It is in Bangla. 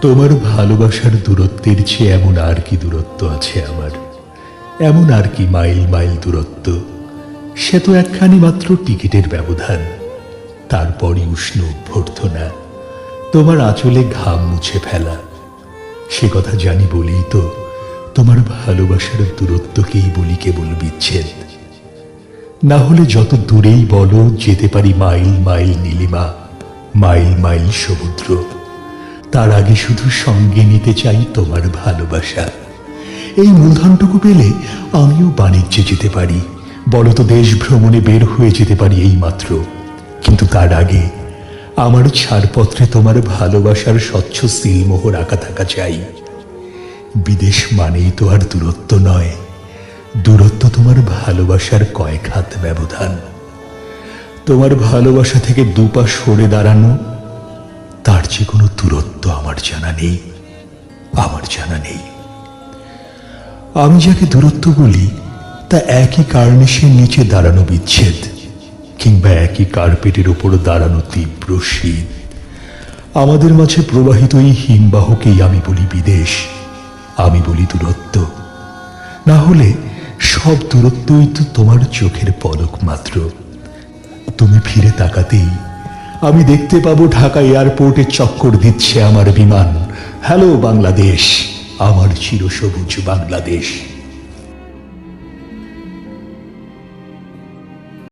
তোমার ভালোবাসার দূরত্বের চেয়ে এমন আর কি দূরত্ব আছে আমার? এমন আর কি মাইল মাইল দূরত্ব? সে তো একখানি মাত্র টিকিটের ব্যবধান। তারপরই উষ্ণ অভ্যর্থনা। তোমার আঁচলে ঘাম মুছে ফেলা। সে কথা জানি বলেই তো তোমার ভালোবাসার দূরত্বকেই বলি কেবল বিচ্ছেদ। না হলে যত দূরেই বলো, যেতে পারি মাইল মাইল নীলিমা, মাইল মাইল সমুদ্র। তার আগে শুধু সঙ্গে নিতে চাই তোমার ভালোবাসা। এই মূলধনটুকু পেলে আমিও বাণিজ্যে যেতে পারি। বলো তো দেশ ভ্রমণে বের হয়ে যেতে পারি এই মাত্র কিন্তু তার আগে আমার ছাড়পত্রে তোমার ভালোবাসার স্বচ্ছ সিলমোহর আঁকা থাকা চাই। বিদেশ মানেই তো আর দূরত্ব নয়। দূরত্ব তোমার ভালোবাসার কয়েক হাত ব্যবধান। তোমার ভালোবাসা থেকে দুপা সরে দাঁড়ানো তার যে কোনো দূরত্ব আমার জানা নেই, আমার জানা নেই। আমি যাকে দূরত্ব বলি, তা একই সে নিচে দাঁড়ানো বিচ্ছেদ, কিংবা একই কার্পেটের ওপর দাঁড়ানো তীব্র শীত। আমাদের মাঝে প্রবাহিত এই হিমবাহকেই আমি বলি বিদেশ, আমি বলি দূরত্ব। না হলে সব দূরত্বই তো তোমার চোখের পলক মাত্র। তুমি ফিরে তাকাতেই আমি দেখতে পাবো ঢাকা এয়ারপোর্টে চক্কর দিচ্ছে আমার বিমান। হ্যালো বাংলাদেশ। আমার চিরসবুজ বাংলাদেশ।